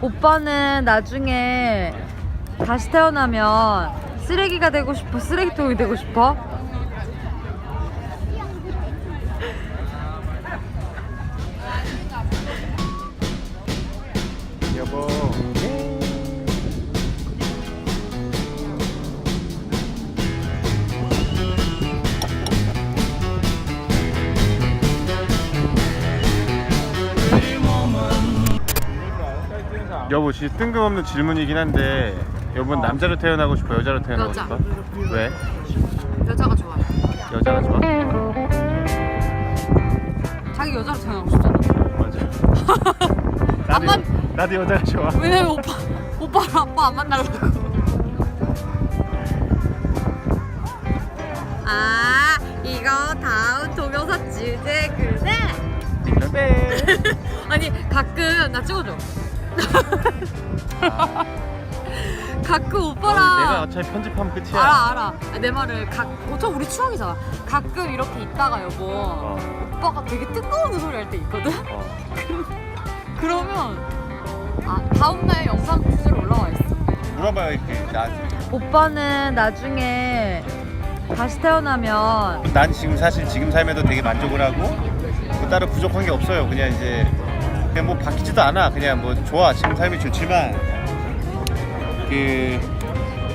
오빠는 나중에 다시 태어나면 쓰레기가 되고 싶어? 쓰레기통이 되고 싶어? 진짜 뜬금없는 질문이긴 한데 여보는 남자로 태어나고 싶어, 여자로 태어나고 여자. 싶어? 왜? 여자가 좋아요. 여자가 좋아? 자기 여자로 태어나고 싶잖아. 맞아. 나도, 만- 여- 나도 여자가 좋아. 왜냐면 오빠 오빠랑 아빠 안 만나려고. 아 이거 다음 동영상 주제 그래? 네. 아니 가끔 나 찍어줘. 가끔 내가 오빠랑 어차피 편집하면 끝이야. 알아 알아. 아, 내 말을 각 어차 우리 추억이잖아. 가끔 이렇게 있다가 여보 어, 오빠가 되게 뜬금없는 소리 할 때 있거든. 어. 그러면 아 다음날 영상 주제로 올라와 있어. 물어봐요, 이렇게 나한테. 오빠는 나중에 다시 태어나면 난 지금 사실 지금 삶에도 되게 만족을 하고 뭐 따로 부족한 게 없어요. 그냥 이제 그냥 뭐 바뀌지도 않아. 그냥 뭐 좋아. 지금 삶이 좋지만 그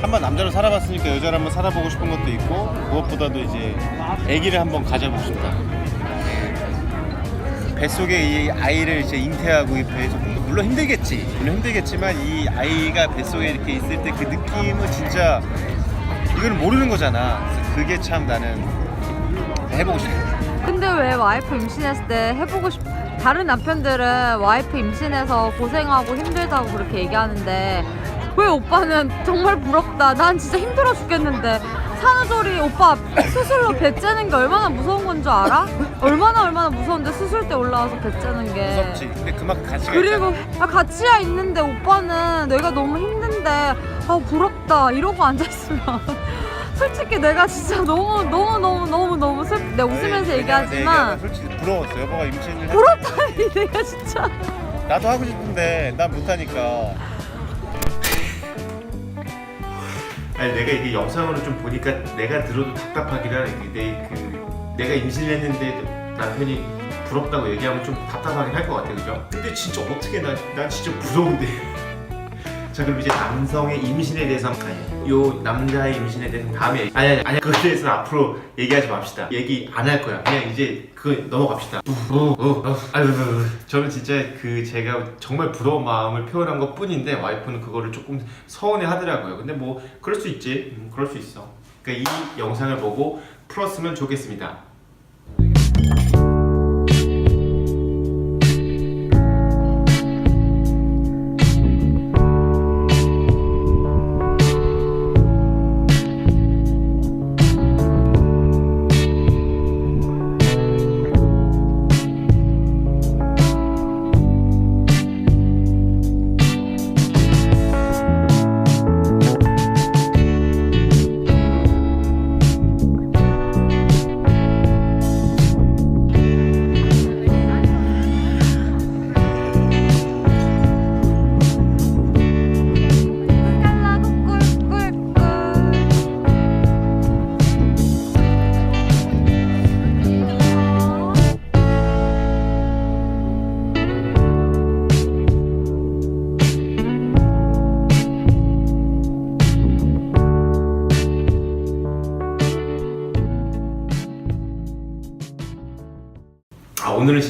한번 남자로 살아봤으니까 여자로 한번 살아보고 싶은 것도 있고 무엇보다도 이제 아기를 한번 가져보고 싶다. 뱃속에 이 아이를 이제 잉태하고 이 배에서 물론 힘들겠지. 물론 힘들겠지만 이 아이가 뱃속에 이렇게 있을 때 그 느낌은 진짜 이거는 모르는 거잖아. 그게 참 나는 해보고 싶어. 근데 왜 와이프 임신했을 때 해보고 싶 다른 남편들은 와이프 임신해서 고생하고 힘들다고 그렇게 얘기하는데 왜 오빠는 정말 부럽다 난 진짜 힘들어 죽겠는데 산후조리 오빠 수술로 배 째는 게 얼마나 무서운 건 줄 알아? 얼마나 얼마나 무서운데 수술 때 올라와서 배 째는 게 무섭지. 근데 그만큼 가치가 그리고. 아, 가치야 있는데 오빠는 내가 너무 힘든데 아 부럽다 이러고 앉아 있으면 솔직히 내가 진짜 너무 너무 너무 너무 너무 슬 내가 웃으면서 얘기하지만 솔직히 부러웠어. 여보가 임신을 해. 부럽다니 내가 진짜 나도 하고 싶은데 난 못하니까. 아니 내가 이게 영상으로 좀 보니까 내가 들어도 답답하긴 하네. 내그 내가 임신을 했는데 남편이 부럽다고 얘기하면 좀 답답하긴 할 것 같아, 그죠? 근데 진짜 어떻게 난, 난 진짜 부러운데. 자 그럼 이제 남성의 임신에 대해서 아니 요 남자의 임신에 대해서 다음에 아니 아니 아니 그거에 대해서 앞으로 얘기하지 맙시다. 얘기 안 할 거야. 그냥 이제 그거 넘어갑시다. 어, 어, 어. 아유 저는 진짜 그 제가 정말 부러운 마음을 표현한 것 뿐인데 와이프는 그거를 조금 서운해 하더라고요. 근데 뭐 그럴 수 있지. 음, 그럴 수 있어. 그러니까 이 영상을 보고 풀었으면 좋겠습니다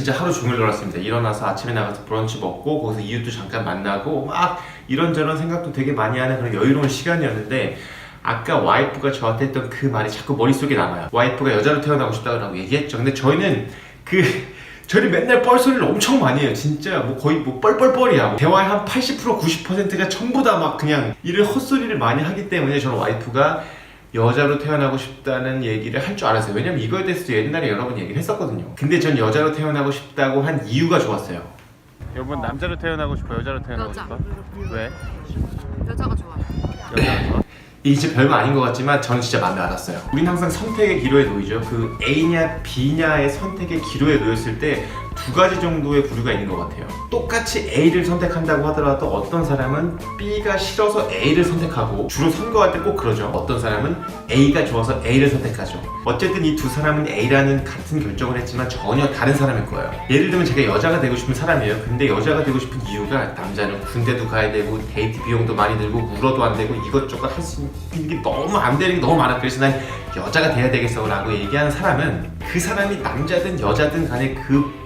진짜 하루 종일 놀았습니다. 일어나서 아침에 나가서 브런치 먹고 거기서 이웃도 잠깐 만나고 막 이런저런 생각도 되게 많이 하는 그런 여유로운 시간이었는데 아까 와이프가 저한테 했던 그 말이 자꾸 머릿속에 남아요. 와이프가 여자로 태어나고 싶다고 얘기했죠. 근데 저희는 그 저희 맨날 뻘소리를 엄청 많이 해요. 진짜 뭐 거의 뭐 뻘뻘뻘이야. 대화의 한 80% 90%가 전부 다 막 그냥 이를 헛소리를 많이 하기 때문에 저는 와이프가 여자로 태어나고 싶다는 얘기를 할 줄 알았어요. 왜냐면 이거에 대해서도 옛날에 여러 번 얘기를 했었거든요. 근데 전 여자로 태어나고 싶다고 한 이유가 좋았어요. 여러분 남자로 태어나고 싶어, 여자로 태어나고 여자. 싶어? 왜? 여자가 좋아 여자가 좋아? 이게 진짜 별거 아닌 것 같지만 저는 진짜 마음에 알았어요. 우린 항상 선택의 기로에 놓이죠. 그 A냐 B냐의 선택의 기로에 놓였을 때 두 가지 정도의 부류가 있는 것 같아요. 똑같이 A를 선택한다고 하더라도 어떤 사람은 B가 싫어서 A를 선택하고 주로 선거할 때 꼭 그러죠. 어떤 사람은 A가 좋아서 A를 선택하죠. 어쨌든 이 두 사람은 A라는 같은 결정을 했지만 전혀 다른 사람일 거예요. 예를 들면 제가 여자가 되고 싶은 사람이에요. 근데 여자가 되고 싶은 이유가 남자는 군대도 가야 되고 데이트 비용도 많이 들고 울어도 안 되고 이것저것 할 수 있는 게 너무 안 되는 게 너무 많아. 그래서 난 여자가 돼야 되겠어라고 얘기하는 사람은 그 사람이 남자든 여자든 간에 그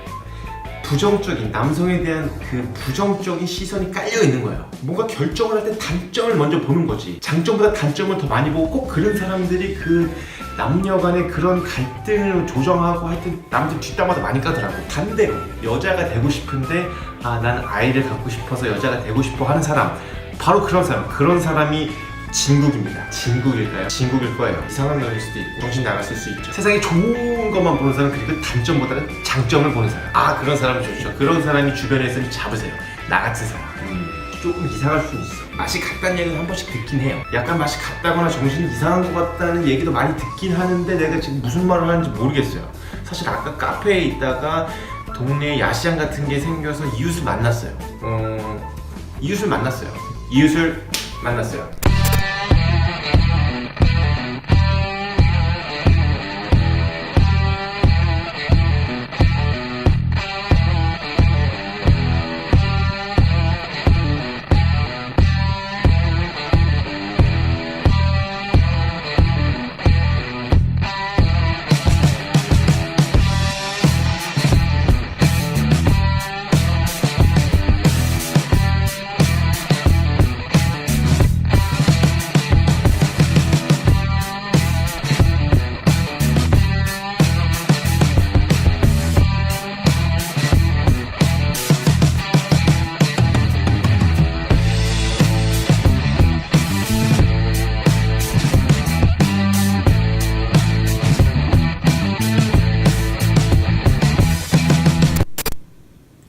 부정적인 남성에 대한 그 부정적인 시선이 깔려 있는 거예요. 뭔가 결정을 할 때 단점을 먼저 보는 거지. 장점보다 단점을 더 많이 보고 꼭 그런 사람들이 그 남녀 간의 그런 갈등을 조정하고 하여튼 남들 뒷담화도 많이 까더라고. 반대로 여자가 되고 싶은데 아, 난 아이를 갖고 싶어서 여자가 되고 싶어 하는 사람. 바로 그런 사람. 그런 사람이 진국입니다. 진국일까요? 진국일 거예요. 이상한 년일 수도 있고 정신 나갔을 수 있죠. 세상에 좋은 것만 보는 사람 그리고 단점보다는 장점을 보는 사람. 아 그런 사람 좋죠. 그런 사람이 주변에 있으면 잡으세요. 나 같은 사람. 음, 조금 이상할 수는 있어. 맛이 같다는 얘기는 한 번씩 듣긴 해요. 약간 맛이 같다거나 정신이 이상한 것 같다는 얘기도 많이 듣긴 하는데 내가 지금 무슨 말을 하는지 모르겠어요. 사실 아까 카페에 있다가 동네 야시장 같은 게 생겨서 이웃을 만났어요. 어, 이웃을 만났어요. 이웃을 만났어요.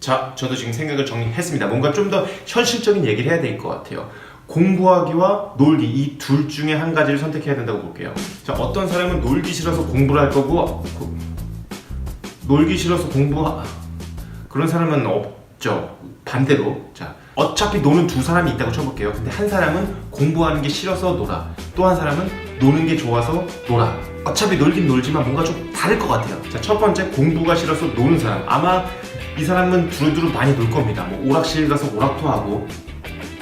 자, 저도 지금 생각을 정리했습니다. 뭔가 좀 더 현실적인 얘기를 해야 될 것 같아요. 공부하기와 놀기 이 둘 중에 한 가지를 선택해야 된다고 볼게요. 자, 어떤 사람은 놀기 싫어서 공부를 할 거고 고- 놀기 싫어서 공부 그런 사람은 없죠. 반대로 자, 어차피 노는 두 사람이 있다고 쳐볼게요. 근데 한 사람은 공부하는 게 싫어서 놀아. 또 한 사람은 노는 게 좋아서 놀아. 어차피 놀긴 놀지만 뭔가 좀 다를 것 같아요. 자, 첫 번째 공부가 싫어서 노는 사람. 아마 이 사람은 두루두루 많이 놀 겁니다. 뭐 오락실 가서 오락도 하고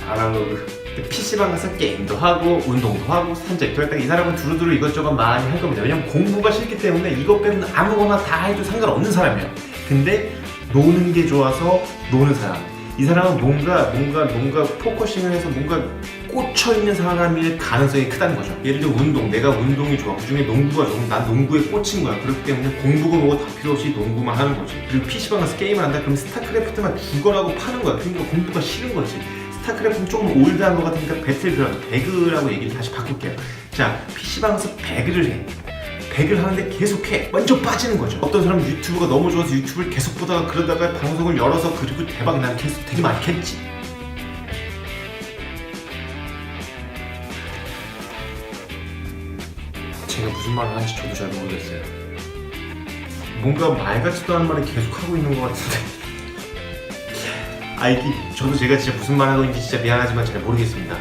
아날로그 PC방 가서 게임도 하고 운동도 하고 산책도 했다. 이 사람은 두루두루 이것저것 많이 할 겁니다. 왜냐면 공부가 싫기 때문에 이것 빼면 아무거나 다 해도 상관없는 사람이에요. 근데 노는 게 좋아서 노는 사람. 이 사람은 뭔가 뭔가 뭔가 포커싱을 해서 뭔가 꽂혀 있는 사람일 가능성이 크다는 거죠. 예를 들어 운동, 내가 운동이 좋아. 그 중에 농구가 좋으면 난 농구에 꽂힌 거야. 그렇기 때문에 공부고 뭐고 다 필요 없이 농구만 하는 거지. 그리고 PC방 가서 게임을 한다. 그럼 스타크래프트만 죽어라고 파는 거야. 그러니까 공부가 싫은 거지. 스타크래프트는 조금 올드한 것 같으니까 배틀그라운드, 배그라고 얘기를 다시 바꿀게요. 자, PC방에서 배그를 해. 배그를 하는데 계속 해. 완전 빠지는 거죠. 어떤 사람은 유튜브가 너무 좋아서 유튜브를 계속 보다가 그러다가 방송을 열어서 그리고 대박이 나는 케이스 되게 많겠지. 제가 무슨 말을 하는지 저도 잘 모르겠어요. 뭔가 말 같지도 않은 말을 계속 하고 있는 것 같은데. 아 이게 저도 제가 진짜 무슨 말 하고 있는지 진짜 미안하지만 잘 모르겠습니다.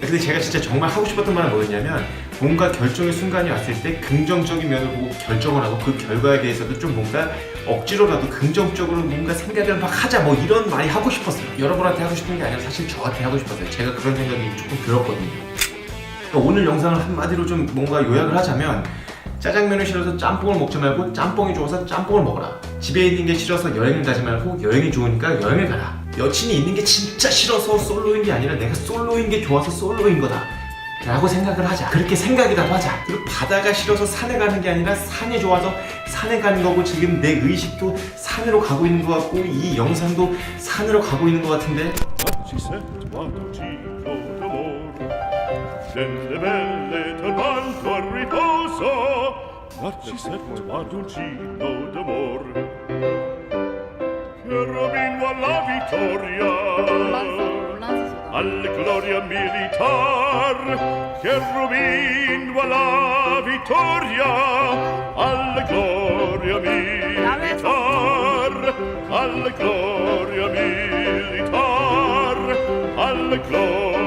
근데 제가 진짜 정말 하고 싶었던 말은 뭐였냐면 뭔가 결정의 순간이 왔을 때 긍정적인 면을 보고 결정을 하고 그 결과에 대해서도 좀 뭔가 억지로라도 긍정적으로 뭔가 생각을 막 하자 뭐 이런 말이 하고 싶었어요. 여러분한테 하고 싶은 게 아니라 사실 저한테 하고 싶었어요. 제가 그런 생각이 조금 들었거든요. 그러니까 오늘 영상을 한마디로 좀 뭔가 요약을 하자면 짜장면을 싫어서 짬뽕을 먹지 말고 짬뽕이 좋아서 짬뽕을 먹어라. 집에 있는 게 싫어서 여행을 가지 말고 여행이 좋으니까 여행을 가라. 여친이 있는 게 진짜 싫어서 솔로인 게 아니라 내가 솔로인 게 좋아서 솔로인 거다. 라고 생각을 하자. 그렇게 생각이라도 하자. 그리고 바다가 싫어서 산에 가는 게 아니라 산이 좋아서 산에 가는 거고 지금 내 의식도 산으로 가고 있는 것 같고 이 영상도 산으로 가고 있는 것 같은데 Nelle belle tanto al riposo What si sento quando giro d'amore Che rovino alla vittoria alla gloria militar, cherubin va la vittoria, alla gloria militar, alla gloria militar, alla gloria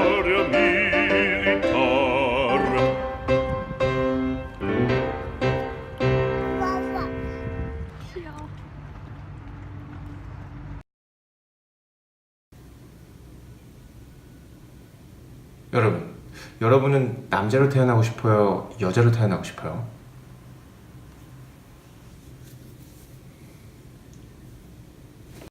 여러분, 여러분은 남자로 태어나고 싶어요? 여자로 태어나고 싶어요?